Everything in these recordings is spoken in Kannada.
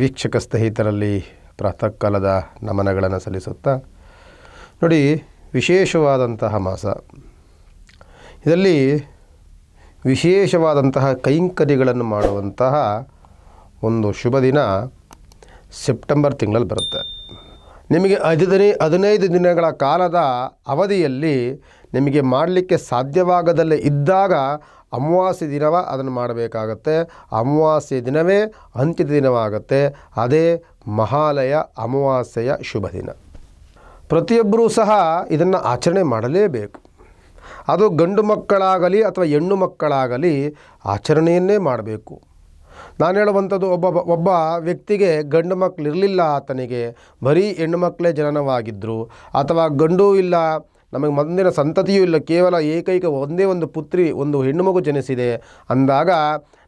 ವೀಕ್ಷಕ ಸ್ನೇಹಿತರಲ್ಲಿ ಪ್ರಾತಃ ಕಾಲದ ನಮನಗಳನ್ನು ಸಲ್ಲಿಸುತ್ತಾ, ನೋಡಿ, ವಿಶೇಷವಾದಂತಹ ಮಾಸ. ಇದರಲ್ಲಿ ವಿಶೇಷವಾದಂತಹ ಕೈಂಕರ್ಯಗಳನ್ನು ಮಾಡುವಂತಹ ಒಂದು ಶುಭ ದಿನ ಸೆಪ್ಟೆಂಬರ್ ತಿಂಗಳಲ್ಲಿ ಬರುತ್ತೆ. ನಿಮಗೆ ಹದಿನೈ ಹದಿನೈದು ದಿನಗಳ ಕಾಲದ ಅವಧಿಯಲ್ಲಿ ನಿಮಗೆ ಮಾಡಲಿಕ್ಕೆ ಸಾಧ್ಯವಾಗದಲ್ಲೇ ಇದ್ದಾಗ ಅಮಾವಾಸ್ಯೆ ದಿನವ ಅದನ್ನು ಮಾಡಬೇಕಾಗತ್ತೆ. ಅಮಾವಾಸ್ಯ ದಿನವೇ ಅಂತ್ಯದ ದಿನವಾಗುತ್ತೆ. ಅದೇ ಮಹಾಲಯ ಅಮಾವಾಸ್ಯೆಯ ಶುಭ ದಿನ. ಪ್ರತಿಯೊಬ್ಬರೂ ಸಹ ಇದನ್ನು ಆಚರಣೆ ಮಾಡಲೇಬೇಕು. ಅದು ಗಂಡು ಮಕ್ಕಳಾಗಲಿ ಅಥವಾ ಹೆಣ್ಣು ಮಕ್ಕಳಾಗಲಿ ಆಚರಣೆಯನ್ನೇ ಮಾಡಬೇಕು. ನಾನು ಹೇಳುವಂಥದ್ದು ಒಬ್ಬ ಒಬ್ಬ ವ್ಯಕ್ತಿಗೆ ಗಂಡು ಮಕ್ಕಳು ಇರಲಿಲ್ಲ ಆತನಿಗೆ, ಬರೀ ಹೆಣ್ಣು ಮಕ್ಕಳೇ ಜನನವಾಗಿದ್ದರು ಅಥವಾ ಗಂಡು ಇಲ್ಲ ನಮಗೆ ಮುಂದಿನ ಸಂತತಿಯೂ ಇಲ್ಲ. ಕೇವಲ ಏಕೈಕ ಒಂದೇ ಒಂದು ಪುತ್ರಿ, ಒಂದು ಹೆಣ್ಣು ಮಗು ಜನಿಸಿದೆ. ಅಂದಾಗ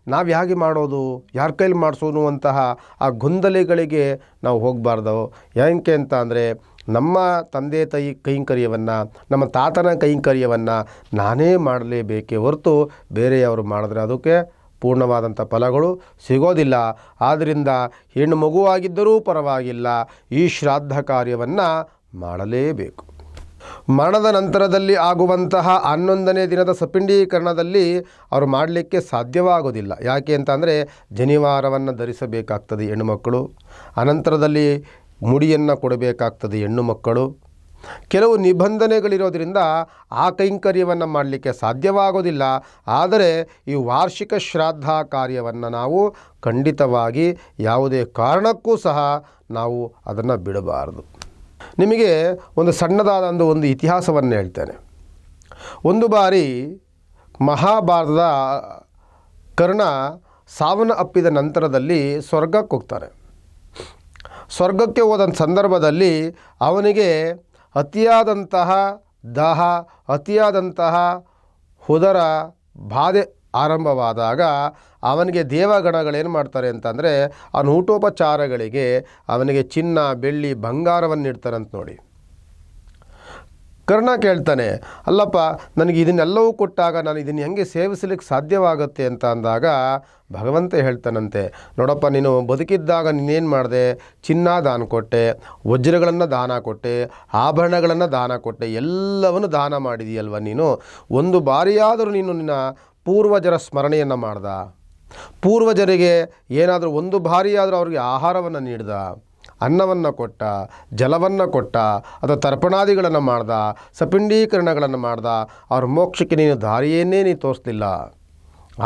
ನಾವು ಹೇಗೆ ಮಾಡೋದು? ಯಾರ ಕೈಲಿ ಮಾಡಿಸೋನು ಅಂತಹ ಆ ಗೊಂದಲೆಗಳಿಗೆ ನಾವು ಹೋಗಬಾರ್ದು. ಯಾಕೆ ಅಂತ ಅಂದರೆ ನಮ್ಮ ತಂದೆ ತಾಯಿ ಕೈಂಕರ್ಯವನ್ನು, ನಮ್ಮ ತಾತನ ಕೈಂಕರ್ಯವನ್ನು ನಾನೇ ಮಾಡಲೇಬೇಕೇ ಹೊರತು ಬೇರೆಯವರು ಮಾಡಿದ್ರೆ ಅದಕ್ಕೆ ಪೂರ್ಣವಾದಂಥ ಫಲಗಳು ಸಿಗೋದಿಲ್ಲ. ಆದ್ದರಿಂದ ಹೆಣ್ಣು ಮಗುವಾಗಿದ್ದರೂ ಪರವಾಗಿಲ್ಲ. ಈ ಶ್ರಾದ್ದ ಕಾರ್ಯವನ್ನು ಮಾಡಲೇಬೇಕು. ಮರಣದ ನಂತರದಲ್ಲಿ ಆಗುವಂತಹ ಹನ್ನೊಂದನೇ ದಿನದ ಸಪಿಂಡೀಕರಣದಲ್ಲಿ ಅವರು ಮಾಡಲಿಕ್ಕೆ ಸಾಧ್ಯವಾಗೋದಿಲ್ಲ. ಯಾಕೆ ಅಂತ ಅಂದರೆ ಜನಿವಾರವನ್ನು ಧರಿಸಬೇಕಾಗ್ತದೆ ಹೆಣ್ಣುಮಕ್ಕಳು. ಅನಂತರದಲ್ಲಿ ಮುಡಿಯನ್ನು ಕೊಡಬೇಕಾಗ್ತದೆ ಹೆಣ್ಣು ಮಕ್ಕಳು ಕೆಲವು ನಿಬಂಧನೆಗಳಿರೋದ್ರಿಂದ ಆ ಕೈಂಕರ್ಯವನ್ನು ಮಾಡಲಿಕ್ಕೆ ಸಾಧ್ಯವಾಗೋದಿಲ್ಲ. ಆದರೆ ಈ ವಾರ್ಷಿಕ ಶ್ರಾದ್ದ ಕಾರ್ಯವನ್ನು ನಾವು ಖಂಡಿತವಾಗಿ ಯಾವುದೇ ಕಾರಣಕ್ಕೂ ಸಹ ನಾವು ಅದನ್ನು ಬಿಡಬಾರದು. ನಿಮಗೆ ಒಂದು ಸಣ್ಣದಾದ ಒಂದು ಒಂದು ಇತಿಹಾಸವನ್ನು ಹೇಳ್ತೇನೆ. ಒಂದು ಬಾರಿ ಮಹಾಭಾರತದ ಕರ್ಣ ಸಾವನ್ನ ಅಪ್ಪಿದ ನಂತರದಲ್ಲಿ ಸ್ವರ್ಗಕ್ಕೆ ಹೋಗ್ತಾನೆ ಸ್ವರ್ಗಕ್ಕೆ ಹೋದ ಸಂದರ್ಭದಲ್ಲಿ ಅವನಿಗೆ ಅತಿಯಾದಂತಹ ದಾಹ, ಅತಿಯಾದಂತಹ ಹುದರ ಬಾಧೆ ಆರಂಭವಾದಾಗ ಅವನಿಗೆ ದೇವಗಣಗಳೇನು ಮಾಡ್ತಾರೆ ಅಂತಂದರೆ ಅವನ ಊಟೋಪಚಾರಗಳಿಗೆ ಅವನಿಗೆ ಚಿನ್ನ, ಬೆಳ್ಳಿ, ಬಂಗಾರವನ್ನು ನೀಡ್ತಾರಂತ ನೋಡಿ. ಕರ್ಣ ಕೇಳ್ತಾನೆ, ಅಲ್ಲಪ್ಪ, ನನಗೆ ಇದನ್ನೆಲ್ಲವೂ ಕೊಟ್ಟಾಗ ನಾನು ಇದನ್ನು ಹೆಂಗೆ ಸೇವಿಸಲಿಕ್ಕೆ ಸಾಧ್ಯವಾಗುತ್ತೆ? ಅಂತ ಅಂದಾಗ ಭಗವಂತ ಹೇಳ್ತಾನಂತೆ, ನೋಡಪ್ಪ, ನೀನು ಬದುಕಿದ್ದಾಗ ನೀನೇನು ಮಾಡಿದೆ? ಚಿನ್ನ ದಾನ ಕೊಟ್ಟೆ, ವಜ್ರಗಳನ್ನು ದಾನ ಕೊಟ್ಟೆ, ಆಭರಣಗಳನ್ನು ದಾನ ಕೊಟ್ಟೆ, ಎಲ್ಲವನ್ನು ದಾನ ಮಾಡಿದೆಯಲ್ವ ನೀನು? ಒಂದು ಬಾರಿಯಾದರೂ ನೀನು ನಿನ್ನ ಪೂರ್ವಜರ ಸ್ಮರಣೆಯನ್ನು ಮಾಡ್ದ. ಪೂರ್ವಜರಿಗೆ ಏನಾದರೂ ಒಂದು ಬಾರಿಯಾದರೂ ಅವರಿಗೆ ಆಹಾರವನ್ನು ನೀಡ್ದ, ಅನ್ನವನ್ನು ಕೊಟ್ಟ, ಜಲವನ್ನು ಕೊಟ್ಟ, ಅಥವಾ ತರ್ಪಣಾದಿಗಳನ್ನು ಮಾಡ್ದ, ಸಪಿಂಡೀಕರಣಗಳನ್ನು ಮಾಡ್ದ, ಅವ್ರ ಮೋಕ್ಷಕ್ಕೆ ನೀನು ದಾರಿಯನ್ನೇ ನೀನು ತೋರಿಸ್ಲಿಲ್ಲ.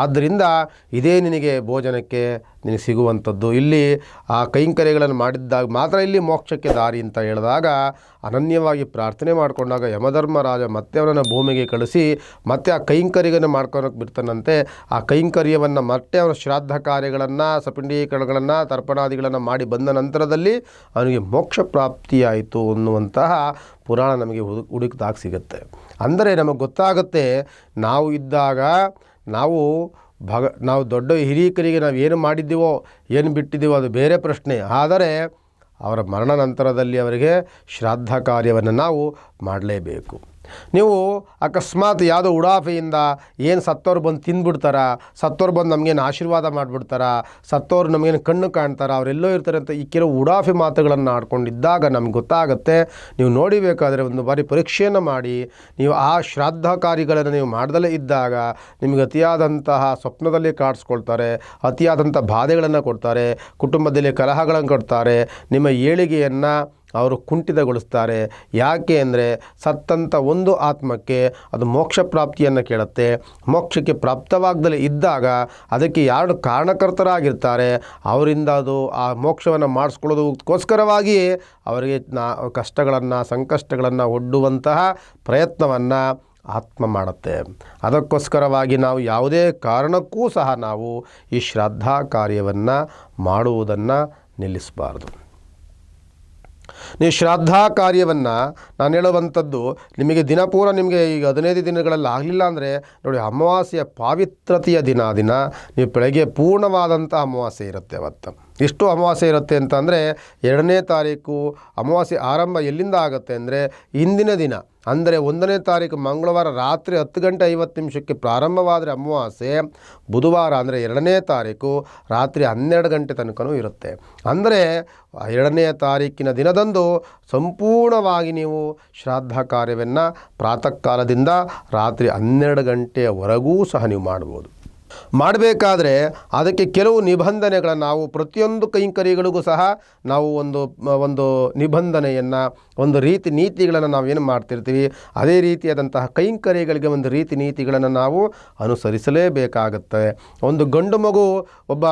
ಆದ್ದರಿಂದ ಇದೇ ನಿನಗೆ ಭೋಜನಕ್ಕೆ ನಿನಗೆ ಸಿಗುವಂಥದ್ದು. ಇಲ್ಲಿ ಆ ಕೈಂಕರ್ಯಗಳನ್ನು ಮಾಡಿದ್ದಾಗ ಮಾತ್ರ ಇಲ್ಲಿ ಮೋಕ್ಷಕ್ಕೆ ದಾರಿ ಅಂತ ಹೇಳಿದಾಗ ಅನನ್ಯವಾಗಿ ಪ್ರಾರ್ಥನೆ ಮಾಡಿಕೊಂಡಾಗ ಯಮಧರ್ಮರಾಜ ಮತ್ತೆ ಅವನನ್ನು ಭೂಮಿಗೆ ಕಳಿಸಿ ಮತ್ತೆ ಆ ಕೈಂಕರ್ಯಗಳನ್ನು ಮಾಡ್ಕೊಳಕ್ಕೆ ಬಿಡ್ತಾನಂತೆ. ಆ ಕೈಂಕರ್ಯವನ್ನು ಮತ್ತೆ ಅವನ ಶ್ರಾದ್ದ ಕಾರ್ಯಗಳನ್ನು, ಸಪಿಂಡೀಕರಣಗಳನ್ನು, ತರ್ಪಣಾದಿಗಳನ್ನು ಮಾಡಿ ಬಂದ ನಂತರದಲ್ಲಿ ಅವನಿಗೆ ಮೋಕ್ಷ ಪ್ರಾಪ್ತಿಯಾಯಿತು ಅನ್ನುವಂತಹ ಪುರಾಣ ನಮಗೆ ಹುಡು ಹುಡುಕಿದಾಗ ಸಿಗುತ್ತೆ. ಅಂದರೆ ನಮಗೆ ಗೊತ್ತಾಗುತ್ತೆ ನಾವು ಇದ್ದಾಗ ನಾವು ಭಗ, ನಾವು ದೊಡ್ಡ ಹಿರಿಯಕರಿಗೆ ನಾವು ಏನು ಮಾಡಿದ್ದೀವೋ, ಏನು ಬಿಟ್ಟಿದ್ದೀವೋ ಅದು ಬೇರೆ ಪ್ರಶ್ನೆ. ಆದರೆ ಅವರ ಮರಣ ನಂತರದಲ್ಲಿ ಅವರಿಗೆ ಶ್ರಾದ್ದ ಕಾರ್ಯವನ್ನು ನಾವು ಮಾಡಲೇಬೇಕು. ನೀವು ಅಕಸ್ಮಾತ್ ಯಾವುದೋ ಉಡಾಫೆಯಿಂದ ಏನು ಸತ್ತೋರು ಬಂದು ತಿಂದ್ಬಿಡ್ತಾರ, ಸತ್ತೋರು ಬಂದು ನಮಗೇನು ಆಶೀರ್ವಾದ ಮಾಡಿಬಿಡ್ತಾರ, ಸತ್ತೋರು ನಮಗೇನು ಕಣ್ಣು ಕಾಣ್ತಾರ, ಅವರೆಲ್ಲೋ ಇರ್ತಾರೆ ಅಂತ ಈ ಕೆಲವು ಉಡಾಫೆ ಮಾತುಗಳನ್ನು ಆಡ್ಕೊಂಡಿದ್ದಾಗ ನಮ್ಗೆ ಗೊತ್ತಾಗುತ್ತೆ. ನೀವು ನೋಡಿಬೇಕಾದ್ರೆ ಒಂದು ಬಾರಿ ಪರೀಕ್ಷೆಯನ್ನು ಮಾಡಿ, ನೀವು ಆ ಶ್ರಾದ್ದ ಕಾರ್ಯಗಳನ್ನು ನೀವು ಮಾಡದಲ್ಲೇ ಇದ್ದಾಗ ನಿಮಗೆ ಅತಿಯಾದಂತಹ ಸ್ವಪ್ನದಲ್ಲಿ ಕಾಡಿಸ್ಕೊಳ್ತಾರೆ ಅತಿಯಾದಂಥ ಬಾಧೆಗಳನ್ನು ಕೊಡ್ತಾರೆ, ಕುಟುಂಬದಲ್ಲಿ ಕಲಹಗಳನ್ನು ಕೊಡ್ತಾರೆ, ನಿಮ್ಮ ಏಳಿಗೆಯನ್ನು ಅವರು ಕುಂಠಿತಗೊಳಿಸ್ತಾರೆ. ಯಾಕೆ ಅಂದರೆ ಸತ್ತಂಥ ಒಂದು ಆತ್ಮಕ್ಕೆ ಅದು ಮೋಕ್ಷ ಪ್ರಾಪ್ತಿಯನ್ನು ಕೇಳುತ್ತೆ. ಮೋಕ್ಷಕ್ಕೆ ಪ್ರಾಪ್ತವಾಗದಲ್ಲಿ ಇದ್ದಾಗ ಅದಕ್ಕೆ ಯಾರು ಕಾರಣಕರ್ತರಾಗಿರ್ತಾರೆ? ಅವರಿಂದ ಅದು ಆ ಮೋಕ್ಷವನ್ನು ಮಾಡಿಸ್ಕೊಳ್ಳೋದಕ್ಕೋಸ್ಕರವಾಗಿ ಅವರಿಗೆ ನಾ ಕಷ್ಟಗಳನ್ನು, ಸಂಕಷ್ಟಗಳನ್ನು ಒಡ್ಡುವಂತಹ ಪ್ರಯತ್ನವನ್ನು ಆತ್ಮ ಮಾಡುತ್ತೆ. ಅದಕ್ಕೋಸ್ಕರವಾಗಿ ನಾವು ಯಾವುದೇ ಕಾರಣಕ್ಕೂ ಸಹ ನಾವು ಈ ಶ್ರದ್ಧಾ ಕಾರ್ಯವನ್ನು ಮಾಡುವುದನ್ನು ನಿಲ್ಲಿಸಬಾರ್ದು. ನೀವು ಶ್ರಾದ್ದ ಕಾರ್ಯವನ್ನು ನಾನು ಹೇಳುವಂಥದ್ದು ನಿಮಗೆ ದಿನಪೂರ ನಿಮಗೆ ಈಗ ಹದಿನೈದು ದಿನಗಳಲ್ಲಿ ಆಗಲಿಲ್ಲ ಅಂದರೆ ನೋಡಿ ಅಮಾವಾಸ್ಯೆಯ ಪಾವಿತ್ರತೆಯ ದಿನ ದಿನ, ನೀವು ಬೆಳಗ್ಗೆ ಪೂರ್ಣವಾದಂಥ ಅಮಾವಾಸ್ಯೆ ಇರುತ್ತೆ ಅವತ್ತು. ಎಷ್ಟು ಅಮಾವಾಸ್ಯೆ ಇರುತ್ತೆ ಅಂತಂದರೆ ಎರಡನೇ ತಾರೀಕು ಅಮಾವಾಸ್ಯೆ ಆರಂಭ ಎಲ್ಲಿಂದ ಆಗುತ್ತೆ ಅಂದರೆ ಹಿಂದಿನ ದಿನ. ಅಂದರೆ ಒಂದನೇ ತಾರೀಕು ಮಂಗಳವಾರ ರಾತ್ರಿ ಹತ್ತು ಗಂಟೆ ಐವತ್ತು ನಿಮಿಷಕ್ಕೆ ಪ್ರಾರಂಭವಾದರೆ ಅಮಾವಾಸ್ಯೆ, ಬುಧವಾರ ಅಂದರೆ ಎರಡನೇ ತಾರೀಕು ರಾತ್ರಿ ಹನ್ನೆರಡು ಗಂಟೆ ತನಕನೂ ಇರುತ್ತೆ. ಅಂದರೆ ಎರಡನೇ ತಾರೀಕಿನ ದಿನದಂದು ಸಂಪೂರ್ಣವಾಗಿ ನೀವು ಶ್ರಾದ್ದ ಕಾರ್ಯವನ್ನು ಪ್ರಾತಃ ಕಾಲದಿಂದ ರಾತ್ರಿ ಹನ್ನೆರಡು ಗಂಟೆಯವರೆಗೂ ಸಹ ನೀವು ಮಾಡ್ಬೋದು. ಮಾಡಬೇಕಾದ್ರೆ ಅದಕ್ಕೆ ಕೆಲವು ನಿಬಂಧನೆಗಳನ್ನು ನಾವು ಪ್ರತಿಯೊಂದು ಕೈಂಕರಿಗಳಿಗೂ ಸಹ ನಾವು ಒಂದು ಒಂದು ನಿಬಂಧನೆಯನ್ನು, ಒಂದು ರೀತಿ ನೀತಿಗಳನ್ನು ನಾವು ಏನು ಮಾಡ್ತಿರ್ತೀವಿ, ಅದೇ ರೀತಿಯಾದಂತಹ ಕೈಂಕರಿಗಳಿಗೆ ಒಂದು ರೀತಿ ನೀತಿಗಳನ್ನು ನಾವು ಅನುಸರಿಸಲೇಬೇಕಾಗುತ್ತೆ. ಒಂದು ಗಂಡು ಮಗು, ಒಬ್ಬ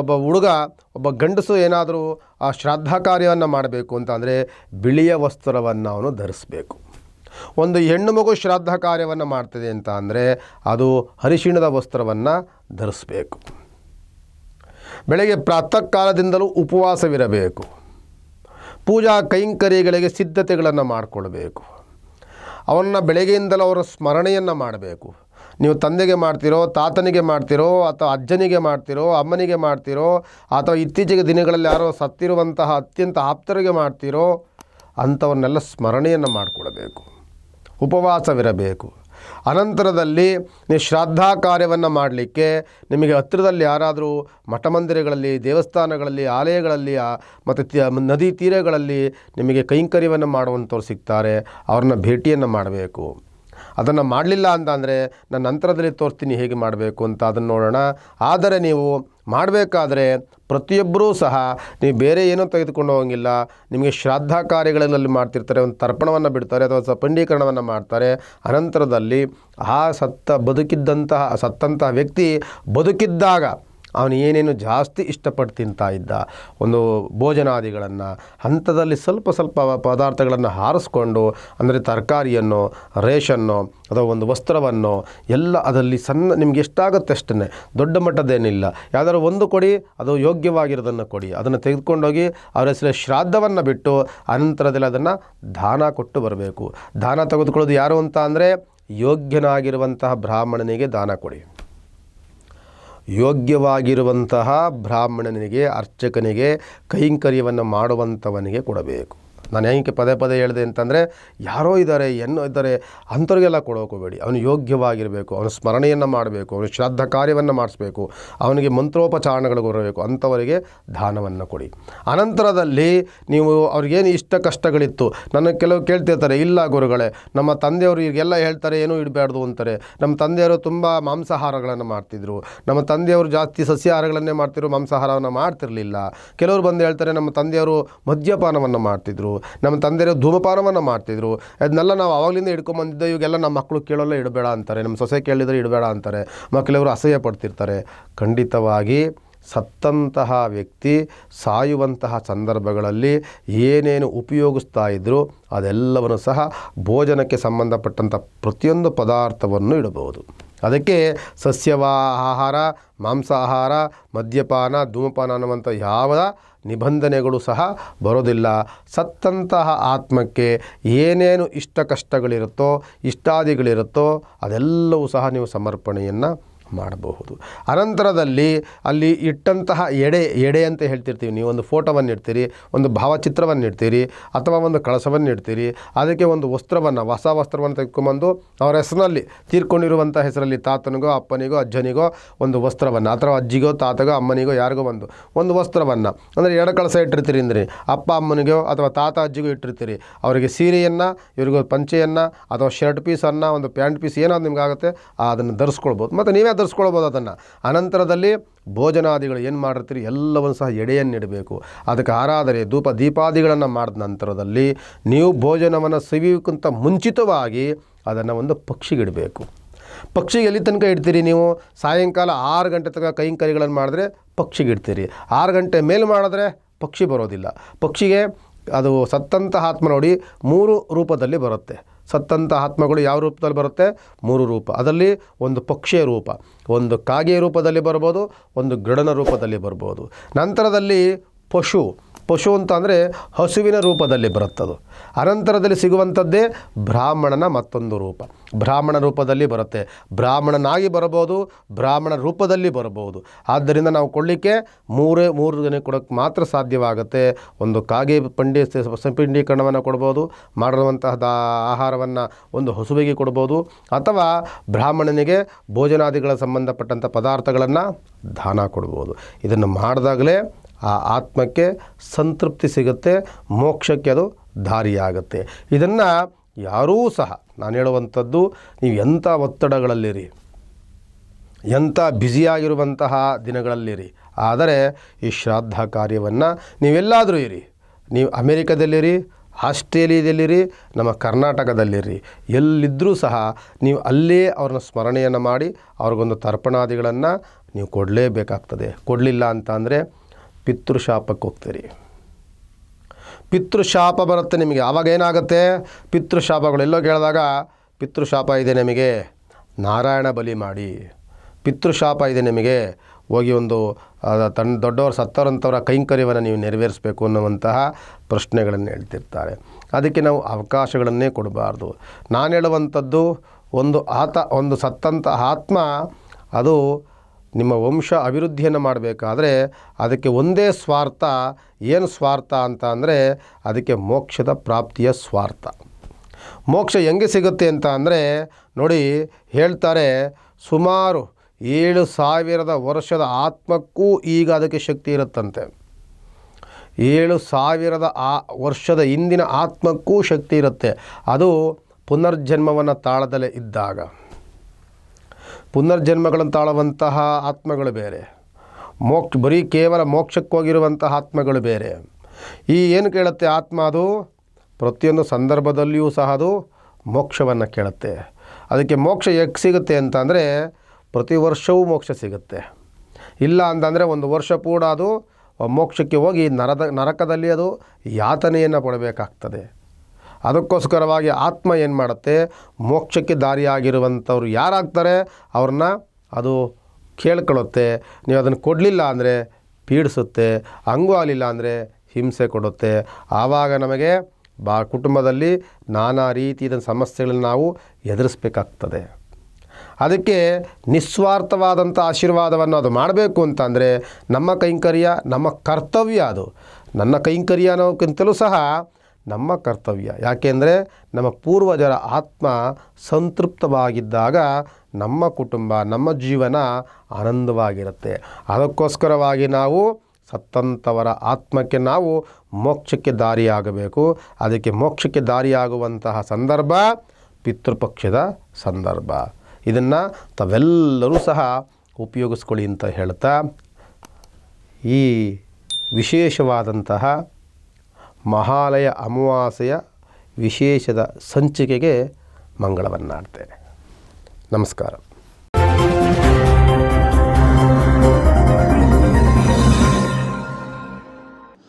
ಒಬ್ಬ ಹುಡುಗ, ಒಬ್ಬ ಗಂಡಸು ಏನಾದರೂ ಆ ಶ್ರಾದ್ದ ಕಾರ್ಯವನ್ನು ಮಾಡಬೇಕು ಅಂತ ಅಂದರೆ ಬಿಳಿಯ ವಸ್ತ್ರವನ್ನು ಅವನು ಧರಿಸಬೇಕು. ಒಂದು ಹೆಣ್ಣು ಮಗು ಶ್ರಾದ್ದ ಕಾರ್ಯವನ್ನು ಮಾಡ್ತಿದೆ ಅಂತ ಅಂದರೆ ಅದು ಹರಿಶಿಣದ ವಸ್ತ್ರವನ್ನು ಧರಿಸಬೇಕು. ಬೆಳಗ್ಗೆ ಪ್ರಾತಃ ಕಾಲದಿಂದಲೂ ಉಪವಾಸವಿರಬೇಕು. ಪೂಜಾ ಕೈಂಕರ್ಯಗಳಿಗೆ ಸಿದ್ಧತೆಗಳನ್ನು ಮಾಡಿಕೊಳ್ಬೇಕು. ಅವನ್ನ ಬೆಳಗ್ಗೆಯಿಂದಲೂ ಅವರ ಸ್ಮರಣೆಯನ್ನು ಮಾಡಬೇಕು. ನೀವು ತಂದೆಗೆ ಮಾಡ್ತಿರೋ, ತಾತನಿಗೆ ಮಾಡ್ತಿರೋ, ಅಥವಾ ಅಜ್ಜನಿಗೆ ಮಾಡ್ತಿರೋ, ಅಮ್ಮನಿಗೆ ಮಾಡ್ತಿರೋ, ಅಥವಾ ಇತ್ತೀಚೆಗೆ ದಿನಗಳಲ್ಲಿ ಯಾರೋ ಸತ್ತಿರುವಂತಹ ಅತ್ಯಂತ ಆಪ್ತರಿಗೆ ಮಾಡ್ತಿರೋ ಅಂಥವನ್ನೆಲ್ಲ ಸ್ಮರಣೆಯನ್ನು ಮಾಡಿಕೊಳ್ಬೇಕು. ಉಪವಾಸವಿರಬೇಕು ಅನಂತರದಲ್ಲಿ ನೀವು ಶ್ರಾದ್ದ ಕಾರ್ಯವನ್ನು ಮಾಡಲಿಕ್ಕೆ ನಿಮಗೆ ಹತ್ತಿರದಲ್ಲಿ ಯಾರಾದರೂ ಮಠ ಮಂದಿರಗಳಲ್ಲಿ ದೇವಸ್ಥಾನಗಳಲ್ಲಿ, ಆಲಯಗಳಲ್ಲಿ ಮತ್ತು ನದಿ ತೀರಗಳಲ್ಲಿ ನಿಮಗೆ ಕೈಂಕರ್ಯವನ್ನು ಮಾಡುವಂಥವ್ರು ಸಿಗ್ತಾರೆ. ಅವ್ರನ್ನ ಭೇಟಿಯನ್ನು ಮಾಡಬೇಕು. ಅದನ್ನು ಮಾಡಲಿಲ್ಲ ಅಂತ ಅಂದರೆ ನಾನು ನಂತರದಲ್ಲಿ ತೋರಿಸ್ತೀನಿ ಹೇಗೆ ಮಾಡಬೇಕು ಅಂತ ಅದನ್ನು ನೋಡೋಣ. ಆದರೆ ನೀವು ಮಾಡಬೇಕಾದ್ರೆ ಪ್ರತಿಯೊಬ್ಬರೂ ಸಹ ನೀವು ಬೇರೆ ಏನೂ ತೆಗೆದುಕೊಂಡು ಹೋಗಂಗಿಲ್ಲ. ನಿಮಗೆ ಶ್ರಾದ್ದ ಕಾರ್ಯಗಳಲ್ಲಿ ಮಾಡ್ತಿರ್ತಾರೆ, ಒಂದು ತರ್ಪಣವನ್ನು ಬಿಡ್ತಾರೆ ಅಥವಾ ಸಪಂಡೀಕರಣವನ್ನು ಮಾಡ್ತಾರೆ. ಅನಂತರದಲ್ಲಿ ಆ ಸತ್ತ ಬದುಕಿದ್ದಂತಹ, ಸತ್ತಂತಹ ವ್ಯಕ್ತಿ ಬದುಕಿದ್ದಾಗ ಅವನು ಏನೇನು ಜಾಸ್ತಿ ಇಷ್ಟಪಟ್ಟು ತಿಂತಾ ಇದ್ದ, ಒಂದು ಭೋಜನಾದಿಗಳನ್ನು, ಹಂತದಲ್ಲಿ ಸ್ವಲ್ಪ ಸ್ವಲ್ಪ ಪದಾರ್ಥಗಳನ್ನು ಹಾರಿಸ್ಕೊಂಡು, ಅಂದರೆ ತರಕಾರಿಯನ್ನು, ರೇಷನ್ನು, ಅಥವಾ ಒಂದು ವಸ್ತ್ರವನ್ನು, ಎಲ್ಲ ಅದರಲ್ಲಿ ಸಣ್ಣ, ನಿಮ್ಗೆ ಎಷ್ಟಾಗುತ್ತೆ ಅಷ್ಟೇ ದೊಡ್ಡ ಮಟ್ಟದ್ದೇನಿಲ್ಲ. ಯಾವ್ದಾದ್ರು ಒಂದು ಕೊಡಿ, ಅದು ಯೋಗ್ಯವಾಗಿರೋದನ್ನು ಕೊಡಿ. ಅದನ್ನು ತೆಗೆದುಕೊಂಡೋಗಿ ಅವರ ಹೆಸರು ಶ್ರಾದ್ದವನ್ನು ಬಿಟ್ಟು, ಅನಂತರದಲ್ಲಿ ಅದನ್ನು ದಾನ ಕೊಟ್ಟು ಬರಬೇಕು. ದಾನ ತೆಗೆದುಕೊಳ್ಳೋದು ಯಾರು ಅಂತ ಅಂದರೆ ಯೋಗ್ಯನಾಗಿರುವಂತಹ ಬ್ರಾಹ್ಮಣನಿಗೆ ದಾನ ಕೊಡಿ. ಯೋಗ್ಯವಾಗಿರುವಂತಹ ಬ್ರಾಹ್ಮಣನಿಗೆ ಅರ್ಚಕನಿಗೆ ಕೈಂಕರ್ಯವನ್ನು ಮಾಡುವಂಥವನಿಗೆ ಕೊಡಬೇಕು. ನಾನು ಹೆಂಗೆ ಪದೇ ಪದೇ ಹೇಳಿದೆ ಅಂತಂದರೆ, ಯಾರೋ ಇದ್ದಾರೆ ಏನೋ ಇದ್ದಾರೆ, ಅಂಥವ್ರಿಗೆಲ್ಲ ಕೊಡೋಕೋಬೇಡಿ ಅವನು ಯೋಗ್ಯವಾಗಿರಬೇಕು, ಅವನು ಸ್ಮರಣೆಯನ್ನು ಮಾಡಬೇಕು, ಅವನು ಶ್ರದ್ಧಾ ಕಾರ್ಯವನ್ನು ಮಾಡಿಸ್ಬೇಕು, ಅವನಿಗೆ ಮಂತ್ರೋಪಚಾರಣಗಳು ಬರಬೇಕು ಅಂಥವರಿಗೆ ದಾನವನ್ನು ಕೊಡಿ. ಅನಂತರದಲ್ಲಿ ನೀವು ಅವ್ರಿಗೇನು ಇಷ್ಟ ಕಷ್ಟಗಳಿತ್ತು ನನಗೆ ಕೆಲವು ಕೇಳ್ತಿರ್ತಾರೆ, ಇಲ್ಲ ಗುರುಗಳೇ, ನಮ್ಮ ತಂದೆಯವರು ಈಗೆಲ್ಲ ಹೇಳ್ತಾರೆ, ಏನೂ ಇಡಬಾರ್ದು ಅಂತಾರೆ. ನಮ್ಮ ತಂದೆಯವರು ತುಂಬ ಮಾಂಸಾಹಾರಗಳನ್ನು ಮಾಡ್ತಿದ್ರು. ನಮ್ಮ ತಂದೆಯವರು ಜಾಸ್ತಿ ಸಸ್ಯಾಹಾರಗಳನ್ನೇ ಮಾಡ್ತಿದ್ರು, ಮಾಂಸಾಹಾರವನ್ನು ಮಾಡ್ತಿರಲಿಲ್ಲ. ಕೆಲವರು ಬಂದು ಹೇಳ್ತಾರೆ, ನಮ್ಮ ತಂದೆಯವರು ಮದ್ಯಪಾನವನ್ನು ಮಾಡ್ತಿದ್ರು. ನಮ್ಮ ತಂದೆಯವರು ಧೂಮಪಾನವನ್ನು ಮಾಡ್ತಿದ್ರು. ಅದನ್ನೆಲ್ಲ ನಾವು ಆವಾಗಲಿಂದ ಹಿಡ್ಕೊಂಬಂದಿದ್ದೆ, ಇವಾಗೆಲ್ಲ ನಮ್ಮ ಮಕ್ಕಳು ಕೇಳೋಲ್ಲ ಇಡಬೇಡ ಅಂತಾರೆ. ನಮ್ಮ ಸೊಸೆ ಕೇಳಿದರೆ ಇಡಬೇಡ ಅಂತಾರೆ. ಮಕ್ಕಳವರು ಅಸಹ್ಯ ಪಡ್ತಿರ್ತಾರೆ. ಖಂಡಿತವಾಗಿ ಸತ್ತಂತಹ ವ್ಯಕ್ತಿ ಸಾಯುವಂತಹ ಸಂದರ್ಭಗಳಲ್ಲಿ ಏನೇನು ಉಪಯೋಗಿಸ್ತಾ ಇದ್ದರೂ ಅದೆಲ್ಲವನ್ನು ಸಹ ಭೋಜನಕ್ಕೆ ಸಂಬಂಧಪಟ್ಟಂಥ ಪ್ರತಿಯೊಂದು ಪದಾರ್ಥವನ್ನು ಇಡಬಹುದು. ಅದಕ್ಕೆ ಸಸ್ಯವಾ ಆಹಾರ, ಮಾಂಸಾಹಾರ, ಮದ್ಯಪಾನ, ಧೂಮಪಾನ ಅನ್ನುವಂಥ ಯಾವ ನಿಬಂಧನೆಗಳು ಸಹ ಬರೋದಿಲ್ಲ. ಸತ್ತಂತಹ ಆತ್ಮಕ್ಕೆ ಏನೇನು ಇಷ್ಟ ಕಷ್ಟಗಳಿರುತ್ತೋ ಇಷ್ಟಾದಿಗಳಿರುತ್ತೋ ಅದೆಲ್ಲವೂ ಸಹ ನೀವು ಸಮರ್ಪಣೆಯನ್ನು ಮಾಡಬಹುದು. ಅನಂತರದಲ್ಲಿ ಅಲ್ಲಿ ಇಟ್ಟಂತಹ ಎಡೆ ಎಡೆ ಅಂತ ಹೇಳ್ತಿರ್ತೀವಿ. ನೀವು ಒಂದು ಫೋಟೋವನ್ನು ಇಡ್ತೀರಿ, ಒಂದು ಭಾವಚಿತ್ರವನ್ನು ಇಡ್ತೀರಿ, ಅಥವಾ ಒಂದು ಕಳಸವನ್ನು ಇಡ್ತೀರಿ, ಅದಕ್ಕೆ ಒಂದು ವಸ್ತ್ರವನ್ನು, ಹೊಸ ವಸ್ತ್ರವನ್ನು ತೆಗೆದುಕೊಂಬಂದು ಅವರ ಹೆಸರಿನಲ್ಲಿ ತೀರ್ಕೊಂಡಿರುವಂಥ ಹೆಸರಲ್ಲಿ ತಾತನಿಗೋ, ಅಪ್ಪನಿಗೋ, ಅಜ್ಜನಿಗೋ ಒಂದು ವಸ್ತ್ರವನ್ನು, ಅಥವಾ ಅಜ್ಜಿಗೋ, ತಾತಗೋ, ಅಮ್ಮನಿಗೋ, ಯಾರಿಗೋ ಒಂದು ಒಂದು ವಸ್ತ್ರವನ್ನು. ಅಂದರೆ ಎರಡು ಕಳಸ ಇಟ್ಟಿರ್ತೀರಿ ಅಂದರೆ ಅಪ್ಪ ಅಮ್ಮನಿಗೋ ಅಥವಾ ತಾತ ಅಜ್ಜಿಗೂ ಇಟ್ಟಿರ್ತೀರಿ. ಅವರಿಗೆ ಸೀರೆಯನ್ನು, ಇವ್ರಿಗೂ ಪಂಚೆಯನ್ನು, ಅಥವಾ ಶರ್ಟ್ ಪೀಸನ್ನು, ಒಂದು ಪ್ಯಾಂಟ್ ಪೀಸ್ ಏನಾದ್ರು ನಿಮ್ಗೆ ಆಗುತ್ತೆ ಅದನ್ನು ಧರಿಸ್ಕೊಳ್ಬೋದು. ಮತ್ತು ನೀವೇ ಧರಿಸ್ಕೊಳ್ಬೋದು ಅದನ್ನು. ಅನಂತರದಲ್ಲಿ ಭೋಜನಾದಿಗಳು ಏನು ಮಾಡಿರ್ತೀರಿ? ಎಲ್ಲವನ್ನು ಸಹ ಎಡೆಯನ್ನಿಡಬೇಕು ಅದಕ್ಕೆ ಆರಾಧನೆ, ಧೂಪ, ದೀಪಾದಿಗಳನ್ನು ಮಾಡಿದ ನಂತರದಲ್ಲಿ ನೀವು ಭೋಜನವನ್ನು ಸವಿಯೋಕ್ಕಿಂತ ಮುಂಚಿತವಾಗಿ ಅದನ್ನು ಒಂದು ಪಕ್ಷಿಗಿಡಬೇಕು ಪಕ್ಷಿಗೆ ಎಲ್ಲಿ ತನಕ ಇಡ್ತೀರಿ ನೀವು? ಸಾಯಂಕಾಲ ಆರು ಗಂಟೆ ತನಕ ಕೈಂಕರಿಗಳನ್ನು ಮಾಡಿದ್ರೆ ಪಕ್ಷಿಗಿಡ್ತೀರಿ ಆರು ಗಂಟೆ ಮೇಲೆ ಮಾಡಿದ್ರೆ ಪಕ್ಷಿ ಬರೋದಿಲ್ಲ. ಪಕ್ಷಿಗೆ ಅದು ಸತ್ತಂತಹ ಆತ್ಮ ನೋಡಿ ಮೂರು ರೂಪದಲ್ಲಿ ಬರುತ್ತೆ. ಸತ್ತಂತ ಆತ್ಮಗಳು ಯಾವ ರೂಪದಲ್ಲಿ ಬರುತ್ತೆ? ಮೂರು ರೂಪ. ಅದರಲ್ಲಿ ಒಂದು ಪಕ್ಷಿಯ ರೂಪ, ಒಂದು ಕಾಗೆಯ ರೂಪದಲ್ಲಿ ಬರ್ಬೋದು, ಒಂದು ಗಡನ ರೂಪದಲ್ಲಿ ಬರ್ಬೋದು. ನಂತರದಲ್ಲಿ ಪಶು. ಪಶು ಅಂತ ಅಂದರೆ ಹಸುವಿನ ರೂಪದಲ್ಲಿ ಬರುತ್ತದು. ಅನಂತರದಲ್ಲಿ ಸಿಗುವಂಥದ್ದೇ ಬ್ರಾಹ್ಮಣನ ಮತ್ತೊಂದು ರೂಪ. ಬ್ರಾಹ್ಮಣ ರೂಪದಲ್ಲಿ ಬರುತ್ತೆ. ಬ್ರಾಹ್ಮಣನಾಗಿ ಬರಬಹುದು, ಬ್ರಾಹ್ಮಣ ರೂಪದಲ್ಲಿ ಬರಬಹುದು. ಆದ್ದರಿಂದ ನಾವು ಕೊಡಲಿಕ್ಕೆ ಮೂರೇ, ಮೂರು ಜನ ಕೊಡೋಕ್ಕೆ ಮಾತ್ರ ಸಾಧ್ಯವಾಗುತ್ತೆ. ಒಂದು ಕಾಗೆ ಪಂಡಿ ಸಂಪಿಂಡೀಕರಣವನ್ನು ಕೊಡ್ಬೋದು ಮಾಡಿರುವಂತಹ ದಾ ಆಹಾರವನ್ನು ಒಂದು ಹಸುವಿಗೆ ಕೊಡ್ಬೋದು, ಅಥವಾ ಬ್ರಾಹ್ಮಣನಿಗೆ ಭೋಜನಾದಿಗಳ ಸಂಬಂಧಪಟ್ಟಂಥ ಪದಾರ್ಥಗಳನ್ನು ದಾನ ಕೊಡ್ಬೋದು. ಇದನ್ನು ಮಾಡಿದಾಗಲೇ ಆ ಆತ್ಮಕ್ಕೆ ಸಂತೃಪ್ತಿ ಸಿಗುತ್ತೆ, ಮೋಕ್ಷಕ್ಕೆ ಅದು ದಾರಿಯಾಗುತ್ತೆ. ಇದನ್ನು ಯಾರೂ ಸಹ, ನಾನು ಹೇಳುವಂಥದ್ದು, ನೀವು ಎಂಥ ಒತ್ತಡಗಳಲ್ಲಿರಿ, ಎಂಥ ಬ್ಯುಸಿಯಾಗಿರುವಂತಹ ದಿನಗಳಲ್ಲಿರಿ, ಆದರೆ ಈ ಶ್ರಾದ್ದ ಕಾರ್ಯವನ್ನು ನೀವೆಲ್ಲಾದರೂ ಇರಿ. ನೀವು ಅಮೇರಿಕದಲ್ಲಿರಿ, ಆಸ್ಟ್ರೇಲಿಯಾದಲ್ಲಿರಿ, ನಮ್ಮ ಕರ್ನಾಟಕದಲ್ಲಿರಿ ಎಲ್ಲಿದ್ದರೂ ಸಹ ನೀವು ಅಲ್ಲೇ ಅವ್ರನ್ನ ಸ್ಮರಣೆಯನ್ನು ಮಾಡಿ ಅವ್ರಿಗೊಂದು ತರ್ಪಣಾದಿಗಳನ್ನು ನೀವು ಕೊಡಲೇಬೇಕಾಗ್ತದೆ. ಕೊಡಲಿಲ್ಲ ಅಂತ ಅಂದರೆ ಪಿತೃಶಾಪಕ್ಕೆ ಹೋಗ್ತೀರಿ. ಪಿತೃಶಾಪ ಬರುತ್ತೆ ನಿಮಗೆ. ಆವಾಗ ಏನಾಗುತ್ತೆ? ಪಿತೃಶಾಪಗಳು ಎಲ್ಲೋ ಕೇಳಿದಾಗ, ಪಿತೃಶಾಪ ಇದೆ ನಿಮಗೆ. ನಾರಾಯಣ ಬಲಿ ಮಾಡಿ. ಪಿತೃಶಾಪ ಇದೆ ನಿಮಗೆ. ಹೋಗಿ ಒಂದು ತನ್ನ ದೊಡ್ಡವರು ಸತ್ತವರಂಥವರ ಕೈಂಕರ್ಯವನ್ನು ನೀವು ನೆರವೇರಿಸಬೇಕು ಅನ್ನುವಂತಹ ಪ್ರಶ್ನೆಗಳನ್ನು ಹೇಳ್ತಿರ್ತಾರೆ. ಅದಕ್ಕೆ ನಾವು ಅವಕಾಶಗಳನ್ನೇ ಕೊಡಬಾರ್ದು. ನಾನು ಹೇಳುವಂಥದ್ದು, ಒಂದು ಆತ, ಒಂದು ಸತ್ತಂಥ ಆತ್ಮ, ಅದು ನಿಮ್ಮ ವಂಶ ಅಭಿವೃದ್ಧಿಯನ್ನು ಮಾಡಬೇಕಾದ್ರೆ ಅದಕ್ಕೆ ಒಂದೇ ಸ್ವಾರ್ಥ, ಏನು ಸ್ವಾರ್ಥ ಅಂತ ಅಂದರೆ ಅದಕ್ಕೆ ಮೋಕ್ಷದ ಪ್ರಾಪ್ತಿಯ ಸ್ವಾರ್ಥ. ಮೋಕ್ಷ ಹೆಂಗೆ ಸಿಗುತ್ತೆ ಅಂತ ಅಂದರೆ ನೋಡಿ ಹೇಳ್ತಾರೆ, ಸುಮಾರು ಏಳು ಸಾವಿರದ ವರ್ಷದ ಆತ್ಮಕ್ಕೂ ಈಗ ಅದಕ್ಕೆ ಶಕ್ತಿ ಇರುತ್ತಂತೆ. ಏಳು ಸಾವಿರದ ಆ ವರ್ಷದ ಹಿಂದಿನ ಆತ್ಮಕ್ಕೂ ಶಕ್ತಿ ಇರುತ್ತೆ. ಅದು ಪುನರ್ಜನ್ಮವನ್ನು ತಾಳದಲ್ಲೇ ಇದ್ದಾಗ. ಪುನರ್ಜನ್ಮಗಳನ್ನು ತಾಳುವಂತಹ ಆತ್ಮಗಳು ಬೇರೆ. ಮೋಕ್ಷ ಬರೀ ಕೇವಲ ಮೋಕ್ಷಕ್ಕೋಗಿರುವಂತಹ ಆತ್ಮಗಳು ಬೇರೆ. ಈ ಏನು ಕೇಳುತ್ತೆ ಆತ್ಮ ಅದು? ಪ್ರತಿಯೊಂದು ಸಂದರ್ಭದಲ್ಲಿಯೂ ಸಹ ಅದು ಮೋಕ್ಷವನ್ನು ಕೇಳುತ್ತೆ. ಅದಕ್ಕೆ ಮೋಕ್ಷ ಹೇಗೆ ಸಿಗುತ್ತೆ ಅಂತಂದರೆ ಪ್ರತಿ ವರ್ಷವೂ ಮೋಕ್ಷ ಸಿಗುತ್ತೆ. ಇಲ್ಲ ಅಂತಂದರೆ ಒಂದು ವರ್ಷ ಕೂಡ ಅದು ಮೋಕ್ಷಕ್ಕೆ ಹೋಗಿ ನರದ ನರಕದಲ್ಲಿ ಅದು ಯಾತನೆಯನ್ನು ಪಡಬೇಕಾಗ್ತದೆ. ಅದಕ್ಕೋಸ್ಕರವಾಗಿ ಆತ್ಮ ಏನು ಮಾಡುತ್ತೆ? ಮೋಕ್ಷಕ್ಕೆ ದಾರಿಯಾಗಿರುವಂಥವ್ರು ಯಾರಾಗ್ತಾರೆ? ಅವ್ರನ್ನ ಅದು ಕೇಳ್ಕೊಳ್ಳುತ್ತೆ. ನೀವು ಅದನ್ನು ಕೊಡಲಿಲ್ಲ ಅಂದರೆ ಪೀಡಿಸುತ್ತೆ. ಹಂಗೂ ಆಗಲಿಲ್ಲ ಅಂದರೆ ಹಿಂಸೆ ಕೊಡುತ್ತೆ. ಆವಾಗ ನಮಗೆ ಬಾ ಕುಟುಂಬದಲ್ಲಿ ನಾನಾ ರೀತಿಯ ಸಮಸ್ಯೆಗಳನ್ನ ನಾವು ಎದುರಿಸ್ಬೇಕಾಗ್ತದೆ. ಅದಕ್ಕೆ ನಿಸ್ವಾರ್ಥವಾದಂಥ ಆಶೀರ್ವಾದವನ್ನು ಅದು ಮಾಡಬೇಕು ಅಂತಂದರೆ ನಮ್ಮ ಕೈಂಕರ್ಯ, ನಮ್ಮ ಕರ್ತವ್ಯ ಅದು. ನನ್ನ ಕೈಂಕರ್ಯ ಅನ್ನೋಕ್ಕಿಂತಲೂ ಸಹ ನಮ್ಮ ಕರ್ತವ್ಯ. ಯಾಕೆಂದರೆ ನಮ್ಮ ಪೂರ್ವಜರ ಆತ್ಮ ಸಂತೃಪ್ತವಾಗಿದ್ದಾಗ ನಮ್ಮ ಕುಟುಂಬ, ನಮ್ಮ ಜೀವನ ಆನಂದವಾಗಿರುತ್ತೆ. ಅದಕ್ಕೋಸ್ಕರವಾಗಿ ನಾವು ಸತ್ತಂಥವರ ಆತ್ಮಕ್ಕೆ ನಾವು ಮೋಕ್ಷಕ್ಕೆ ದಾರಿಯಾಗಬೇಕು. ಅದಕ್ಕೆ ಮೋಕ್ಷಕ್ಕೆ ದಾರಿಯಾಗುವಂತಹ ಸಂದರ್ಭ ಪಿತೃಪಕ್ಷದ ಸಂದರ್ಭ. ಇದನ್ನು ತಾವೆಲ್ಲರೂ ಸಹ ಉಪಯೋಗಿಸ್ಕೊಳ್ಳಿ ಅಂತ ಹೇಳ್ತಾ ಈ ವಿಶೇಷವಾದಂತಹ ಮಹಾಲಯ ಅಮಾವಾಸ್ಯೆಯ ವಿಶೇಷದ ಸಂಚಿಕೆಗೆ ಮಂಗಳವನ್ನಾಡ್ತೇನೆ. ನಮಸ್ಕಾರ.